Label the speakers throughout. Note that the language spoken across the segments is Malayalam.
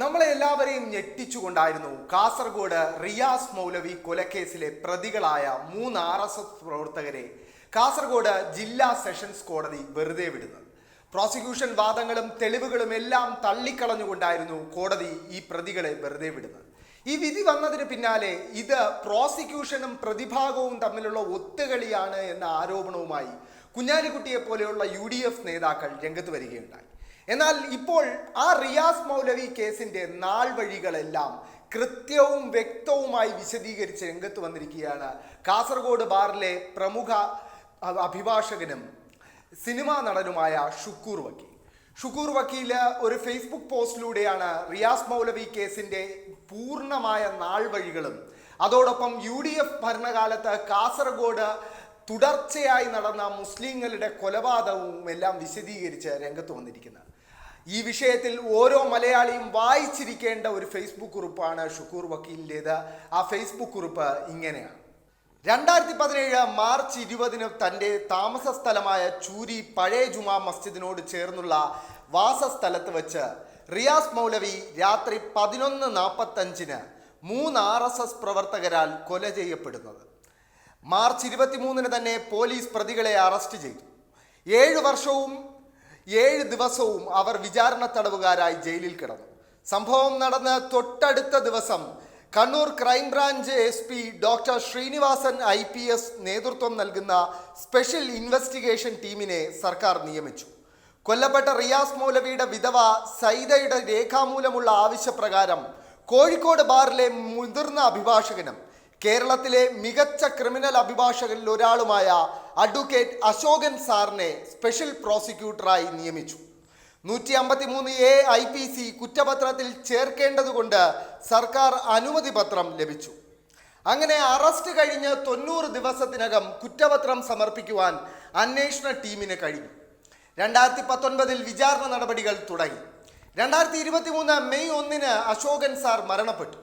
Speaker 1: നമ്മളെ എല്ലാവരെയും ഞെട്ടിച്ചുകൊണ്ടായിരുന്നു കാസർഗോഡ് റിയാസ് മൗലവി കൊലക്കേസിലെ പ്രതികളായ മൂന്ന് ആർ എസ് എസ് പ്രവർത്തകരെ കാസർഗോഡ് ജില്ലാ സെഷൻസ് കോടതി വെറുതെ വിടുന്നത്. പ്രോസിക്യൂഷൻ വാദങ്ങളും തെളിവുകളും എല്ലാം തള്ളിക്കളഞ്ഞുകൊണ്ടായിരുന്നു കോടതി ഈ പ്രതികളെ വെറുതെ വിടുന്നത്. ഈ വിധി വന്നതിന് പിന്നാലെ ഇത് പ്രോസിക്യൂഷനും പ്രതിഭാഗവും തമ്മിലുള്ള ഒത്തുകളിയാണ് എന്ന ആരോപണവുമായി കുഞ്ഞാലിക്കുട്ടിയെ പോലെയുള്ള യു നേതാക്കൾ രംഗത്ത് വരികയുണ്ടായി. എന്നാൽ ഇപ്പോൾ ആ റിയാസ് മൗലവി കേസിന്റെ നാൾ വഴികളെല്ലാം കൃത്യവും വ്യക്തവുമായി വിശദീകരിച്ച് രംഗത്ത് വന്നിരിക്കുകയാണ്. കാസർഗോഡ് ബാറിലെ പ്രമുഖ അഭിഭാഷകനും സിനിമാ നടനുമായ ഷുക്കൂർ വക്കീൽ. ഷുക്കൂർ വക്കീൽ ഒരു ഫേസ്ബുക്ക് പോസ്റ്റിലൂടെയാണ് റിയാസ് മൗലവി കേസിന്റെ പൂർണമായ നാൾ വഴികളും അതോടൊപ്പം യു ഡി എഫ് ഭരണകാലത്ത് കാസർഗോഡ് തുടർച്ചയായി നടന്ന മുസ്ലിങ്ങളുടെ കൊലപാതകവും എല്ലാം വിശദീകരിച്ച് രംഗത്ത് വന്നിരിക്കുന്നത്. ഈ വിഷയത്തിൽ ഓരോ മലയാളിയും വായിച്ചിരിക്കേണ്ട ഒരു ഫേസ്ബുക്ക് കുറിപ്പാണ് ഷുക്കൂർ വക്കീലിന്റേത്. ആ ഫേസ്ബുക്ക് കുറിപ്പ് ഇങ്ങനെയാണ്. രണ്ടായിരത്തി പതിനേഴ് മാർച്ച് ഇരുപതിന് തന്റെ താമസ സ്ഥലമായ ചൂരി പഴയ ജുമാ മസ്ജിദിനോട് ചേർന്നുള്ള വാസസ്ഥലത്ത് വെച്ച് റിയാസ് മൗലവി രാത്രി പതിനൊന്ന് നാൽപ്പത്തഞ്ചിന് മൂന്ന് ആർ എസ് എസ് പ്രവർത്തകരാൽ കൊല ചെയ്യപ്പെടുന്നത്. മാർച്ച് ഇരുപത്തിമൂന്നിന് തന്നെ പോലീസ് പ്രതികളെ അറസ്റ്റ് ചെയ്തു. ഏഴ് വർഷവും ഏഴ് ദിവസവും അവർ വിചാരണ തടവുകാരായി ജയിലിൽ കിടന്നു. സംഭവം നടന്ന തൊട്ടടുത്ത ദിവസം Kannur crime branch S P doctor Srinivasan I P S നേതൃത്വം നൽകുന്ന സ്പെഷ്യൽ ഇൻവെസ്റ്റിഗേഷൻ ടീമിനെ സർക്കാർ നിയമിച്ചു. കൊല്ലപ്പെട്ട റിയാസ് മൗലവിയുടെ വിധവ സൈദയുടെ രേഖാമൂലമുള്ള ആവശ്യപ്രകാരം കോഴിക്കോട് ബാറിലെ മുതിർന്ന അഭിഭാഷകനും കേരളത്തിലെ മികച്ച ക്രിമിനൽ അഭിഭാഷകരിൽ ഒരാളുമായ അഡ്വക്കേറ്റ് അശോകൻ സാറിനെ സ്പെഷ്യൽ പ്രോസിക്യൂട്ടറായി നിയമിച്ചു. നൂറ്റി അമ്പത്തി മൂന്ന് എ ഐ പി സി കുറ്റപത്രത്തിൽ ചേർക്കേണ്ടതുകൊണ്ട് സർക്കാർ അനുമതി പത്രം ലഭിച്ചു. അങ്ങനെ അറസ്റ്റ് കഴിഞ്ഞ് തൊണ്ണൂറ് ദിവസത്തിനകം കുറ്റപത്രം സമർപ്പിക്കുവാൻ അന്വേഷണ ടീമിന് കഴിഞ്ഞു. രണ്ടായിരത്തി പത്തൊൻപതിൽ വിചാരണ നടപടികൾ തുടങ്ങി. രണ്ടായിരത്തി ഇരുപത്തി മൂന്ന് മെയ് ഒന്നിന് അശോകൻ സാർ മരണപ്പെട്ടു.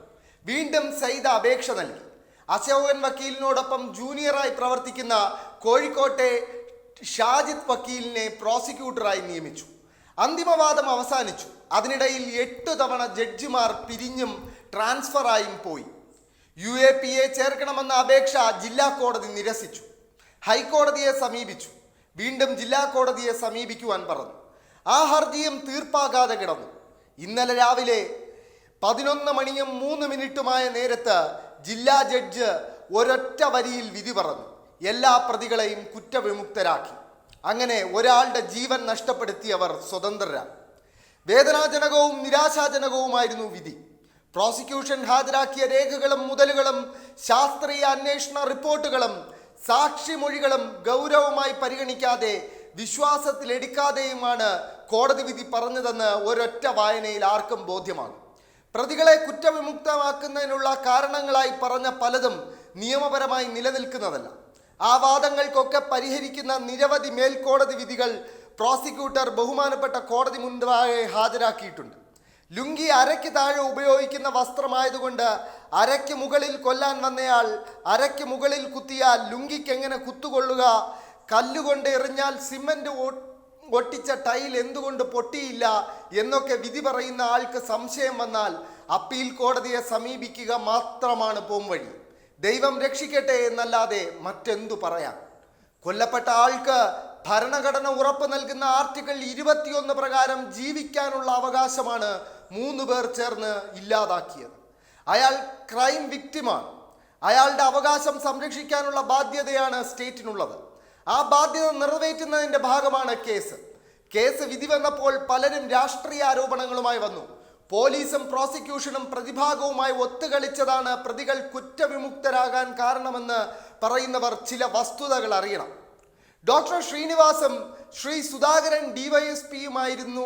Speaker 1: വീണ്ടും സൈദ അപേക്ഷ നൽകി. അശോകൻ വക്കീലിനോടൊപ്പം ജൂനിയറായി പ്രവർത്തിക്കുന്ന കോഴിക്കോട്ടെ ഷാജിദ് വക്കീലിനെ പ്രോസിക്യൂട്ടറായി നിയമിച്ചു. അന്തിമവാദം അവസാനിച്ചു. അതിനിടയിൽ എട്ട് തവണ ജഡ്ജിമാർ പിരിഞ്ഞും ട്രാൻസ്ഫറായും പോയി. യു എ പി എ ചേർക്കണമെന്ന അപേക്ഷ ജില്ലാ കോടതി നിരസിച്ചു. ഹൈക്കോടതിയെ സമീപിച്ചു. വീണ്ടും ജില്ലാ കോടതിയെ സമീപിക്കുവാൻ പറഞ്ഞു. ആ ഹർജിയും തീർപ്പാകാതെ കിടന്നു. ഇന്നലെ രാവിലെ പതിനൊന്ന് മണിയും മൂന്ന് മിനിറ്റുമായ നേരത്ത് ജില്ലാ ജഡ്ജ് ഒരൊറ്റ വരിയിൽ വിധി പറഞ്ഞു. എല്ലാ പ്രതികളെയും കുറ്റവിമുക്തരാക്കി. അങ്ങനെ ഒരാളുടെ ജീവൻ നഷ്ടപ്പെടുത്തിയവർ സ്വതന്ത്രരാണ്. വേദനാജനകവും നിരാശാജനകവുമായിരുന്നു വിധി. പ്രോസിക്യൂഷൻ ഹാജരാക്കിയ രേഖകളും മുതലുകളും ശാസ്ത്രീയ അന്വേഷണ റിപ്പോർട്ടുകളും സാക്ഷിമൊഴികളും ഗൗരവമായി പരിഗണിക്കാതെ വിശ്വാസത്തിലെടുക്കാതെയുമാണ് കോടതി വിധി പറഞ്ഞതെന്ന് ഒരൊറ്റ വായനയിൽ ആർക്കും ബോധ്യമാണ്. പ്രതികളെ കുറ്റവിമുക്തമാക്കുന്നതിനുള്ള കാരണങ്ങളായി പറഞ്ഞ പലതും നിയമപരമായി നിലനിൽക്കുന്നതല്ല. ആ വാദങ്ങൾക്കൊക്കെ പരിഹരിക്കുന്ന നിരവധി മേൽക്കോടതി വിധികൾ പ്രോസിക്യൂട്ടർ ബഹുമാനപ്പെട്ട കോടതി മുൻപാകെ ഹാജരാക്കിയിട്ടുണ്ട്. ലുങ്കി അരയ്ക്ക് താഴെ ഉപയോഗിക്കുന്ന വസ്ത്രമായതുകൊണ്ട് അരയ്ക്ക് മുകളിൽ കൊല്ലാൻ വന്നയാൾ അരയ്ക്ക് മുകളിൽ കുത്തിയാൽ ലുങ്കിക്ക് എങ്ങനെ കുത്തുകൊള്ളുക? കല്ലുകൊണ്ട് എറിഞ്ഞാൽ സിമന്റ് ഒ- ഒട്ടിച്ച ടൈൽ എന്തുകൊണ്ട് പൊട്ടിയില്ല എന്നൊക്കെ വിധി പറയുന്ന ആൾക്ക് സംശയം വന്നാൽ അപ്പീൽ കോടതിയെ സമീപിക്കുക മാത്രമാണ് പോംവഴി ദൈവം രക്ഷിക്കട്ടെ എന്നല്ലാതെ മറ്റെന്തു പറയാം? കൊല്ലപ്പെട്ട ആൾക്ക് ഭരണഘടന ഉറപ്പ് നൽകുന്ന ആർട്ടിക്കിൾ ഇരുപത്തിയൊന്ന് പ്രകാരം ജീവിക്കാനുള്ള അവകാശമാണ് മൂന്ന് പേർ ചേർന്ന് ഇല്ലാതാക്കിയത്. അയാൾ ക്രൈം വിക്റ്റിമാണ് അയാളുടെ അവകാശം സംരക്ഷിക്കാനുള്ള ബാധ്യതയാണ് സ്റ്റേറ്റിനുള്ളത്. ആ ബാധ്യത നിറവേറ്റുന്നതിന്റെ ഭാഗമാണ് കേസ്. കേസ് വിധി വന്നപ്പോൾ പലരും രാഷ്ട്രീയ ആരോപണങ്ങളുമായി വന്നു. പോലീസും പ്രോസിക്യൂഷനും പ്രതിഭാഗവുമായി ഒത്തുകളിച്ചതാണ് പ്രതികൾ കുറ്റവിമുക്തരാകാൻ കാരണമെന്ന് പറയുന്നവർ ചില വസ്തുതകൾ അറിയണം. ഡോക്ടർ ശ്രീനിവാസും ശ്രീ സുധാകരൻ ഡിവൈഎസ്പിയുമായിരുന്നു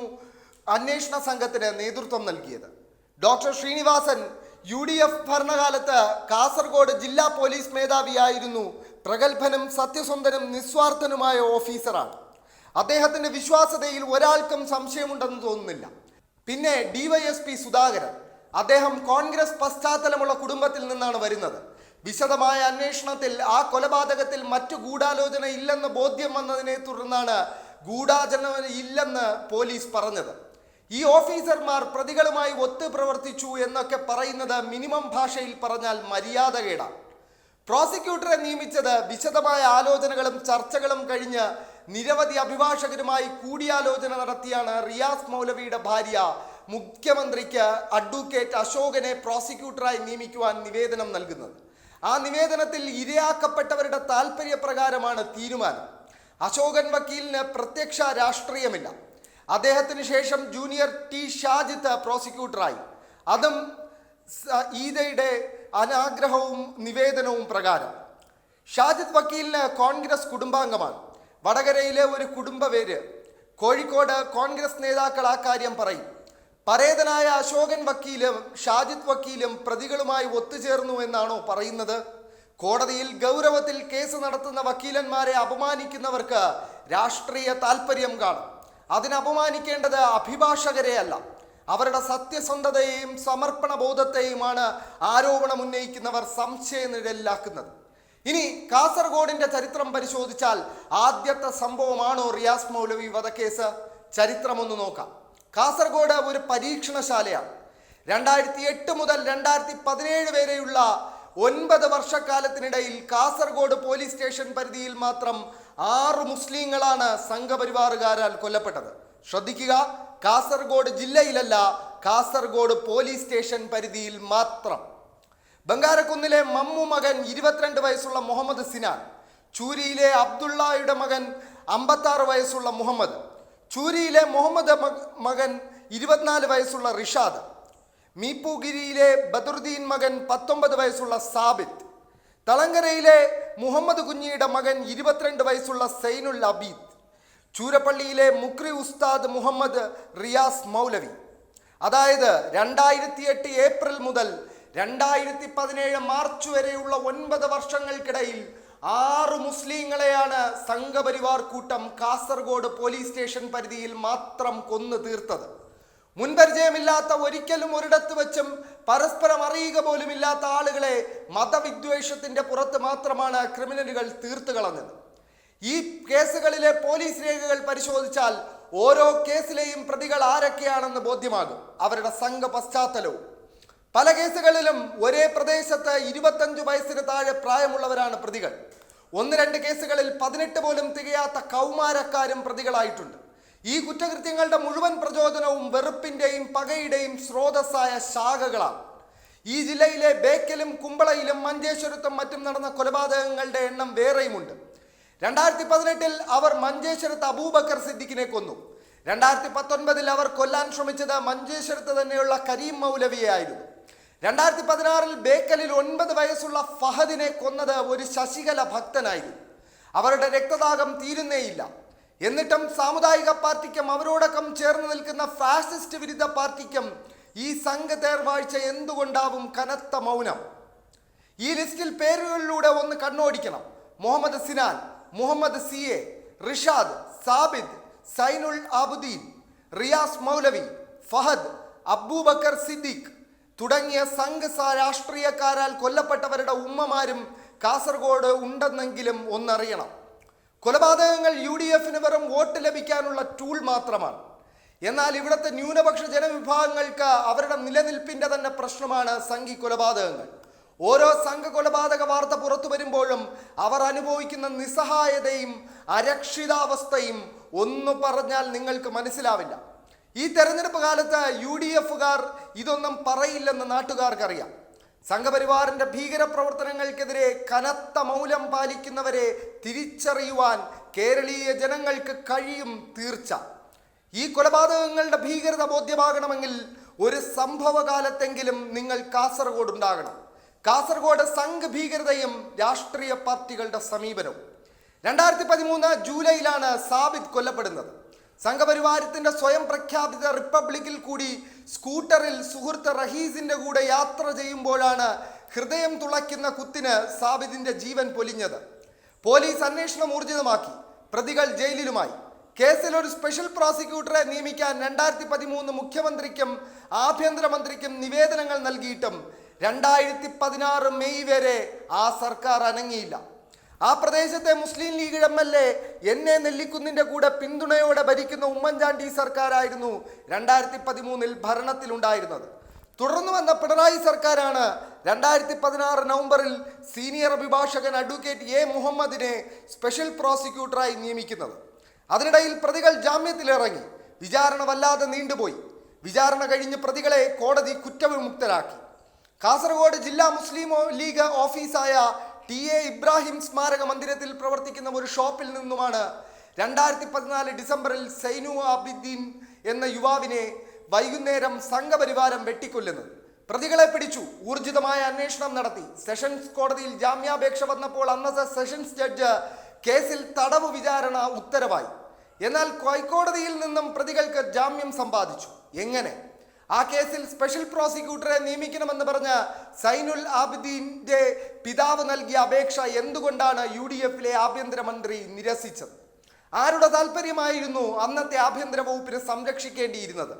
Speaker 1: അന്വേഷണ സംഘത്തിന് നേതൃത്വം നൽകിയത്. Doctor Srinivasan U D F ഭരണകാലത്ത് കാസർഗോഡ് ജില്ലാ പോലീസ് മേധാവിയായിരുന്നു പ്രഗത്ഭനും സത്യസന്ധനും നിസ്വാർത്ഥനുമായ ഓഫീസറാണ്. അദ്ദേഹത്തിന്റെ വിശ്വാസതയിൽ ഒരാൾക്കും സംശയമുണ്ടെന്ന് തോന്നുന്നില്ല. പിന്നെ ഡിവൈഎസ്പി സുധാകരൻ അദ്ദേഹം കോൺഗ്രസ് പശ്ചാത്തലമുള്ള കുടുംബത്തിൽ നിന്നാണ് വരുന്നത്. വിശദമായ അന്വേഷണത്തിൽ ആ കൊലപാതകത്തിൽ മറ്റു ഗൂഢാലോചന ഇല്ലെന്ന് ബോധ്യം വന്നതിനെ തുടർന്നാണ് ഗൂഢാചരണ ഇല്ലെന്ന് പോലീസ് പറഞ്ഞത്. ഈ ഓഫീസർമാർ പ്രതികളുമായി ഒത്തു പ്രവർത്തിച്ചു എന്നൊക്കെ പറയുന്നത് മിനിമം ഭാഷയിൽ പറഞ്ഞാൽ മര്യാദകേടാണ്. പ്രോസിക്യൂട്ടറെ നിയമിച്ചത് വിശദമായ ആലോചനകളും ചർച്ചകളും കഴിഞ്ഞ് നിരവധി അഭിഭാഷകരുമായി കൂടിയാലോചന നടത്തിയാണ് റിയാസ് മൗലവിയുടെ ഭാര്യ മുഖ്യമന്ത്രിക്ക് അഡ്വക്കേറ്റ് അശോകനെ പ്രോസിക്യൂട്ടറായി നിയമിക്കുവാൻ നിവേദനം നൽകുന്നത്. ആ നിവേദനത്തിൽ ഇരയാക്കപ്പെട്ടവരുടെ താല്പര്യപ്രകാരമാണ് തീരുമാനം. അശോകൻ വക്കീലിന് പ്രത്യക്ഷ രാഷ്ട്രീയമില്ല. അദ്ദേഹത്തിന് ശേഷം ജൂനിയർ ടി. ഷാജിത്ത് പ്രോസിക്യൂട്ടറായി. അതും ഈദയുടെ അനാഗ്രഹവും നിവേദനവും പ്രകാരം ഷാജിദ് വക്കീലിന് കോൺഗ്രസ് കുടുംബാംഗമാണ്. വടകരയിലെ ഒരു കുടുംബ പേര് കോഴിക്കോട് കോൺഗ്രസ് നേതാക്കൾ ആ കാര്യം പറയും. പരേതനായ അശോകൻ വക്കീലും ഷാജിദ് വക്കീലും പ്രതികളുമായി ഒത്തുചേർന്നു എന്നാണോ പറയുന്നത്? കോടതിയിൽ ഗൗരവത്തിൽ കേസ് നടത്തുന്ന വക്കീലന്മാരെ അപമാനിക്കുന്നവർക്ക് രാഷ്ട്രീയ താല്പര്യം കാണും. അതിനപമാനിക്കേണ്ടത് അഭിഭാഷകരെ അല്ല. സത്യസന്ധതയെയും സമർപ്പണ ബോധത്തെയുമാണ് ആരോപണം ഉന്നയിക്കുന്നവർ സംശയനിഴലിലാക്കുന്നത്. ഇനി കാസർഗോഡിന്റെ ചരിത്രം പരിശോധിച്ചാൽ ആദ്യത്തെ സംഭവമാണോ റിയാസ് മൗലവി വധക്കേസ്? ചരിത്രം ഒന്ന് നോക്കാം. കാസർഗോഡ് ഒരു പരീക്ഷണശാലയാണ്. രണ്ടായിരത്തി എട്ട് മുതൽ രണ്ടായിരത്തി പതിനേഴ് വരെയുള്ള ഒൻപത് വർഷക്കാലത്തിനിടയിൽ കാസർഗോഡ് പോലീസ് സ്റ്റേഷൻ പരിധിയിൽ മാത്രം ആറ് മുസ്ലിങ്ങളാണ് സംഘപരിവാറുകാരാൽ കൊല്ലപ്പെട്ടത്. ശ്രദ്ധിക്കുക കാസർഗോഡ് ജില്ലയിലല്ല കാസർഗോഡ് പോലീസ് സ്റ്റേഷൻ പരിധിയിൽ മാത്രം. ബംഗാരക്കുന്നിലെ മമ്മു മകൻ ഇരുപത്തിരണ്ട് വയസ്സുള്ള മുഹമ്മദ് സിനാൻ ചൂരിയിലെ അബ്ദുള്ളയുടെ മകൻ അമ്പത്താറ് വയസ്സുള്ള മുഹമ്മദ് ചൂരിയിലെ മുഹമ്മദ് മകൻ ഇരുപത്തിനാല് വയസ്സുള്ള റിഷാദ് മീപ്പൂഗിരിയിലെ ബദറുദ്ദീൻ മകൻ പത്തൊമ്പത് വയസ്സുള്ള സാബിത്ത് തളങ്കരയിലെ മുഹമ്മദ് കുഞ്ഞിയുടെ മകൻ ഇരുപത്തിരണ്ട് വയസ്സുള്ള സൈനുൽ അബീദ്. ചൂരപ്പള്ളിയിലെ മുക്രി ഉസ്താദ് മുഹമ്മദ് റിയാസ് മൗലവി. അതായത് രണ്ടായിരത്തി എട്ട് ഏപ്രിൽ മുതൽ രണ്ടായിരത്തി പതിനേഴ് മാർച്ച് വരെയുള്ള ഒൻപത് വർഷങ്ങൾക്കിടയിൽ ആറ് മുസ്ലിങ്ങളെയാണ് സംഘപരിവാർ കൂട്ടം കാസർഗോഡ് പോലീസ് സ്റ്റേഷൻ പരിധിയിൽ മാത്രം കൊന്നു തീർത്തത്. മുൻപരിചയമില്ലാത്ത ഒരിക്കലും ഒരിടത്ത് വെച്ചും പരസ്പരം അറിയുക പോലുമില്ലാത്ത ആളുകളെ മതവിദ്വേഷത്തിന്റെ പുറത്ത് മാത്രമാണ് ക്രിമിനലുകൾ തീർത്തു കളഞ്ഞത്. ഈ കേസുകളിലെ പോലീസ് രേഖകൾ പരിശോധിച്ചാൽ ഓരോ കേസിലെയും പ്രതികൾ ആരൊക്കെയാണെന്ന് ബോധ്യമാകും. അവരുടെ സംഘ പശ്ചാത്തലവും. പല കേസുകളിലും ഒരേ പ്രദേശത്ത് ഇരുപത്തഞ്ച് വയസ്സിന് താഴെ പ്രായമുള്ളവരാണ് പ്രതികൾ. ഒന്ന് രണ്ട് കേസുകളിൽ പതിനെട്ട് പോലും തികയാത്ത കൗമാരക്കാരും പ്രതികളായിട്ടുണ്ട്. ഈ കുറ്റകൃത്യങ്ങളുടെ മുഴുവൻ പ്രചോദനവും വെറുപ്പിന്റെയും പകയുടെയും സ്രോതസ്സായ ശാഖകളാണ്. ഈ ജില്ലയിലെ ബേക്കലും കുമ്പളയിലും മഞ്ചേശ്വരത്തും മറ്റും നടന്ന കൊലപാതകങ്ങളുടെ എണ്ണം വേറെയുമുണ്ട്. രണ്ടായിരത്തി പതിനെട്ടിൽ അവർ മഞ്ചേശ്വരത്ത് അബൂബക്കർ സിദ്ദിഖിനെ കൊന്നു. രണ്ടായിരത്തി പത്തൊൻപതിൽ അവർ കൊല്ലാൻ ശ്രമിച്ചത് മഞ്ചേശ്വരത്ത് തന്നെയുള്ള കരീം മൗലവിയെ ആയിരുന്നു. രണ്ടായിരത്തി പതിനാറിൽ ബേക്കലിൽ ഒൻപത് വയസ്സുള്ള ഫഹദിനെ കൊന്നത് ഒരു ശശികല ഭക്തനായിരുന്നു. അവരുടെ രക്തദാഹം തീരുന്നേയില്ല. എന്നിട്ടും സാമുദായിക പാർട്ടിക്കും അവരോടൊപ്പം ചേർന്ന് നിൽക്കുന്ന ഫാസിസ്റ്റ് വിരുദ്ധ പാർട്ടിക്കും ഈ സംഘ തേർവാഴ്ച എന്തുകൊണ്ടാവും കനത്ത മൗനം? ഈ ലിസ്റ്റിൽ പേരുകളിലൂടെ ഒന്ന് കണ്ണോടിക്കണം. മുഹമ്മദ് സിനാൻ. മുഹമ്മദ് സി എ റിഷാദ് സാബിദ് സൈനുൽ ആബുദ്ദീൻ റിയാസ് മൗലവി ഫഹദ് അബൂബക്കർ സിദ്ദീഖ് തുടങ്ങിയ സംഘ രാഷ്ട്രീയക്കാരാൽ കൊല്ലപ്പെട്ടവരുടെ ഉമ്മമാരും കാസർഗോഡ് ഉണ്ടെന്നെങ്കിലും ഒന്നറിയണം. കൊലപാതകങ്ങൾ യു ഡി എഫിന് വെറും വോട്ട് ലഭിക്കാനുള്ള ടൂൾ മാത്രമാണ്. എന്നാൽ ഇവിടുത്തെ ന്യൂനപക്ഷ ജനവിഭാഗങ്ങൾക്ക് അവരുടെ നിലനിൽപ്പിന്റെ തന്നെ പ്രശ്നമാണ് സംഘി കൊലപാതകങ്ങൾ. ഓരോ സംഘ കൊലപാതക വാർത്ത പുറത്തു വരുമ്പോഴും അവർ അനുഭവിക്കുന്ന നിസ്സഹായതയും അരക്ഷിതാവസ്ഥയും ഒന്ന് പറഞ്ഞാൽ നിങ്ങൾക്ക് മനസ്സിലാവില്ല. ഈ തെരഞ്ഞെടുപ്പ് കാലത്ത് യു ഡി എഫുകാർ ഇതൊന്നും പറയില്ലെന്ന് നാട്ടുകാർക്കറിയാം. സംഘപരിവാറിന്റെ ഭീകര പ്രവർത്തനങ്ങൾക്കെതിരെ കനത്ത മൗലം പാലിക്കുന്നവരെ തിരിച്ചറിയുവാൻ കേരളീയ ജനങ്ങൾക്ക് കഴിയും തീർച്ച. ഈ കൊലപാതകങ്ങളുടെ ഭീകരത ബോധ്യമാകണമെങ്കിൽ ഒരു സംഭവകാലത്തെങ്കിലും നിങ്ങൾ കാസർഗോഡ് ഉണ്ടാകണം കാസർഗോഡ് സംഘ് ഭീകരതയും രാഷ്ട്രീയ പാർട്ടികളുടെ സമീപനവും. രണ്ടായിരത്തി പതിമൂന്ന് ജൂലൈയിലാണ് സാബിദ് കൊല്ലപ്പെടുന്നത്. സംഘപരിവാരത്തിന്റെ സ്വയം പ്രഖ്യാപിത റിപ്പബ്ലിക്കിൽ കൂടി സ്കൂട്ടറിൽ സുഹൃത്ത് റഹീസിന്റെ കൂടെ യാത്ര ചെയ്യുമ്പോഴാണ് ഹൃദയം തുളയ്ക്കുന്ന കുത്തിന് സാബിദിന്റെ ജീവൻ പൊലിഞ്ഞത്. പോലീസ് അന്വേഷണം ഊർജിതമാക്കി. പ്രതികൾ ജയിലിലുമായി. കേസിൽ ഒരു സ്പെഷ്യൽ പ്രോസിക്യൂട്ടറെ നിയമിക്കാൻ രണ്ടായിരത്തി പതിമൂന്ന് മുഖ്യമന്ത്രിക്കും ആഭ്യന്തരമന്ത്രിക്കും നിവേദനങ്ങൾ നൽകിയിട്ടും രണ്ടായിരത്തി പതിനാറ് മെയ് വരെ ആ സർക്കാർ അനങ്ങിയില്ല. ആ പ്രദേശത്തെ Muslim League M L A N A നെല്ലിക്കുന്നിന്റെ കൂടെ പിന്തുണയോടെ ഭരിക്കുന്ന ഉമ്മൻചാണ്ടി സർക്കാരായിരുന്നു രണ്ടായിരത്തി പതിമൂന്നിൽ ഭരണത്തിലുണ്ടായിരുന്നത്. തുടർന്ന് വന്ന പിണറായി സർക്കാരാണ് രണ്ടായിരത്തി പതിനാറ് നവംബറിൽ സീനിയർ അഭിഭാഷകൻ അഡ്വക്കേറ്റ് എ മുഹമ്മദിനെ സ്പെഷ്യൽ പ്രോസിക്യൂട്ടറായി നിയമിക്കുന്നത്. അതിനിടയിൽ പ്രതികൾ ജാമ്യത്തിലിറങ്ങി. വിചാരണ വല്ലാതെ നീണ്ടുപോയി. വിചാരണ കഴിഞ്ഞ് പ്രതികളെ കോടതി കുറ്റവിമുക്തരാക്കി. കാസർഗോഡ് ജില്ലാ മുസ്ലിം ലീഗ് ഓഫീസായ ടി എ ഇബ്രാഹിം സ്മാരക മന്ദിരത്തിൽ പ്രവർത്തിക്കുന്ന ഒരു ഷോപ്പിൽ നിന്നുമാണ് രണ്ടായിരത്തി പതിനാല് ഡിസംബറിൽ സൈനു ആബിദ്ദീൻ എന്ന യുവാവിനെ വൈകുന്നേരം സംഘപരിവാരം വെട്ടിക്കൊല്ലുന്നത്. പ്രതികളെ പിടിച്ചു. ഊർജിതമായ അന്വേഷണം നടത്തി. സെഷൻസ് കോടതിയിൽ ജാമ്യാപേക്ഷ വന്നപ്പോൾ അന്നത്തെ സെഷൻസ് ജഡ്ജ് കേസിൽ തടവ് വിചാരണ ഉത്തരവായി. എന്നാൽ ഹൈക്കോടതിയിൽ നിന്നും പ്രതികൾക്ക് ജാമ്യം സമ്പാദിച്ചു. എങ്ങനെ? ആ കേസിൽ സ്പെഷ്യൽ പ്രോസിക്യൂട്ടറെ നിയമിക്കണമെന്ന് പറഞ്ഞ് സൈനുൽ ആബിദീന്റെ പിതാവ് നൽകിയ അപേക്ഷ എന്തുകൊണ്ടാണ് യു ഡി എഫിലെ ആഭ്യന്തരമന്ത്രി നിരസിച്ചത്? ആരുടെ താല്പര്യമായിരുന്നു അന്നത്തെ ആഭ്യന്തര വകുപ്പിനെ സംരക്ഷിക്കേണ്ടിയിരുന്നത്?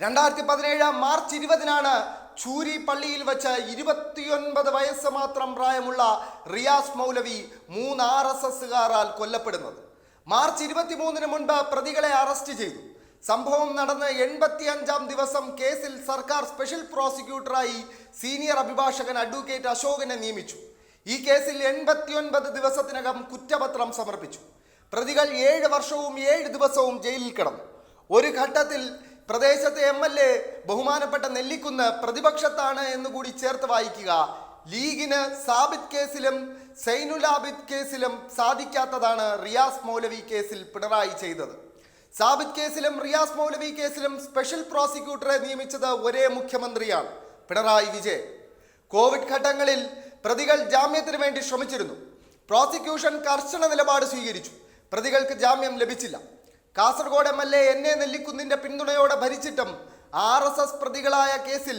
Speaker 1: രണ്ടായിരത്തി പതിനേഴ് മാർച്ച് ഇരുപതിനാണ് ചൂരി പള്ളിയിൽ വെച്ച് ഇരുപത്തിയൊൻപത് വയസ്സ് മാത്രം പ്രായമുള്ള റിയാസ് മൗലവി മൂന്ന് ആർ എസ് കൊല്ലപ്പെടുന്നത്. മാർച്ച് ഇരുപത്തിമൂന്നിന് മുൻപ് പ്രതികളെ അറസ്റ്റ് ചെയ്തു. സംഭവം നടന്ന് എൺപത്തി അഞ്ചാം ദിവസം കേസിൽ സർക്കാർ സ്പെഷ്യൽ പ്രോസിക്യൂട്ടറായി സീനിയർ അഭിഭാഷകൻ അഡ്വക്കേറ്റ് അശോകനെ നിയമിച്ചു. ഈ കേസിൽ എൺപത്തിയൊൻപത് ദിവസത്തിനകം കുറ്റപത്രം സമർപ്പിച്ചു. പ്രതികൾ ഏഴ് വർഷവും ഏഴ് ദിവസവും ജയിലിൽ കിടന്നു. ഒരു ഘട്ടത്തിൽ പ്രദേശത്തെ എം എൽ എ ബഹുമാനപ്പെട്ട നെല്ലിക്കുന്ന് പ്രതിപക്ഷത്താണ് എന്നുകൂടി ചേർത്ത് വായിക്കുക. ലീഗിന് സാബിത് കേസിലും സൈനുലാബിദ് കേസിലും സാധിക്കാത്തതാണ് റിയാസ് മൗലവി കേസിൽ പിണറായി ചെയ്തത്. സാബിത് കേസിലും റിയാസ് മൗലവി കേസിലും സ്പെഷ്യൽ പ്രോസിക്യൂട്ടറെ നിയമിച്ചത് ഒരേ മുഖ്യമന്ത്രിയാണ് പിണറായി വിജയൻ. കോവിഡ് ഘട്ടങ്ങളിൽ പ്രതികൾ ജാമ്യത്തിന് വേണ്ടി ശ്രമിച്ചിരുന്നു. പ്രോസിക്യൂഷൻ കർശന നിലപാട് സ്വീകരിച്ചു. പ്രതികൾക്ക് ജാമ്യം ലഭിച്ചില്ല. Kasaragod M L A N A നെല്ലിക്കുന്നിന്റെ പിന്തുണയോടെ ഭരിച്ചിട്ടും ആർ എസ് എസ് പ്രതികളായ കേസിൽ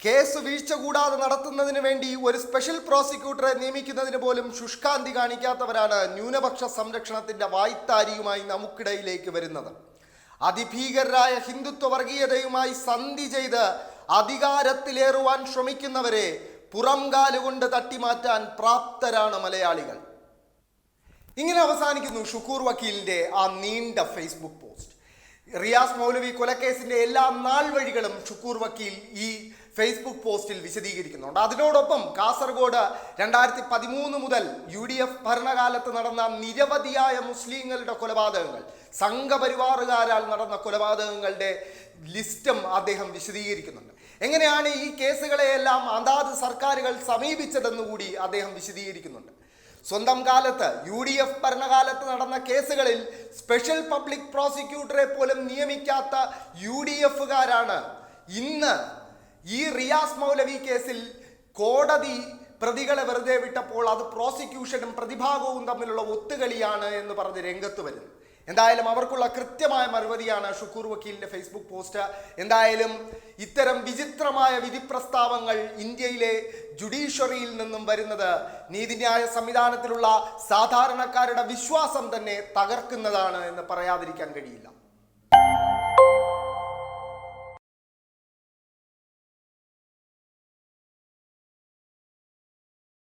Speaker 1: കേസ് വീഴ്ച കൂടാതെ നടത്തുന്നതിന് വേണ്ടി ഒരു സ്പെഷ്യൽ പ്രോസിക്യൂട്ടറെ നിയമിക്കുന്നതിന് പോലും ശുഷ്കാന്തി കാണിക്കാത്തവരാണ് ന്യൂനപക്ഷ സംരക്ഷണത്തിന്റെ വായ്ത്താരിയുമായി നമുക്കിടയിലേക്ക് വരുന്നത്. അതിഭീകരരായ ഹിന്ദുത്വ വർഗീയതയുമായി സന്ധി ചെയ്ത് അധികാരത്തിലേറുവാൻ ശ്രമിക്കുന്നവരെ പുറംകാലുകൊണ്ട് തട്ടിമാറ്റാൻ പ്രാപ്തരാണ് മലയാളികൾ. ഇങ്ങനെ അവസാനിക്കുന്നു ഷുക്കൂർ വക്കീലിന്റെ ആ നീണ്ട ഫേസ്ബുക്ക് പോസ്റ്റ് റിയാസ് മൗലവി കൊലക്കേസിന്റെ എല്ലാ നാൾ വഴികളും ഷുക്കൂർ വക്കീൽ ഈ ഫേസ്ബുക്ക് പോസ്റ്റിൽ വിശദീകരിക്കുന്നുണ്ട്. അതിനോടൊപ്പം കാസർഗോഡ് രണ്ടായിരത്തി പതിമൂന്ന് മുതൽ യു ഡി എഫ് ഭരണകാലത്ത് നടന്ന നിരവധിയായ മുസ്ലിങ്ങളുടെ കൊലപാതകങ്ങൾ സംഘപരിവാറുകാരാൽ നടന്ന കൊലപാതകങ്ങളുടെ ലിസ്റ്റും അദ്ദേഹം വിശദീകരിക്കുന്നുണ്ട്. എങ്ങനെയാണ് ഈ കേസുകളെയെല്ലാം അതാത് സർക്കാരുകൾ സമീപിച്ചതെന്ന് കൂടി അദ്ദേഹം വിശദീകരിക്കുന്നുണ്ട്. സ്വന്തം കാലത്ത് യു ഡി എഫ് ഭരണകാലത്ത് നടന്ന കേസുകളിൽ സ്പെഷ്യൽ പബ്ലിക് പ്രോസിക്യൂട്ടറെ പോലും നിയമിക്കാത്ത യു ഡി എഫുകാരാണ് ഇന്ന് ഈ റിയാസ് മൗലവി കേസിൽ കോടതി പ്രതികളെ വെറുതെ വിട്ടപ്പോൾ അത് പ്രോസിക്യൂഷനും പ്രതിഭാഗവും തമ്മിലുള്ള ഒത്തുകളിയാണ് എന്ന് പറഞ്ഞ് രംഗത്ത് വരുന്നു. എന്തായാലും അവർക്കുള്ള കൃത്യമായ മറുപടിയാണ് ഷുക്കൂർ വക്കീലിന്റെ ഫേസ്ബുക്ക് പോസ്റ്റ്. എന്തായാലും ഇത്തരം വിചിത്രമായ വിധി പ്രസ്താവങ്ങൾ ഇന്ത്യയിലെ ജുഡീഷ്യറിയിൽ നിന്നും വരുന്നത് നീതിന്യായ സംവിധാനത്തിലുള്ള സാധാരണക്കാരുടെ വിശ്വാസം തന്നെ തകർക്കുന്നതാണ് എന്ന് പറയാതിരിക്കാൻ കഴിയില്ല.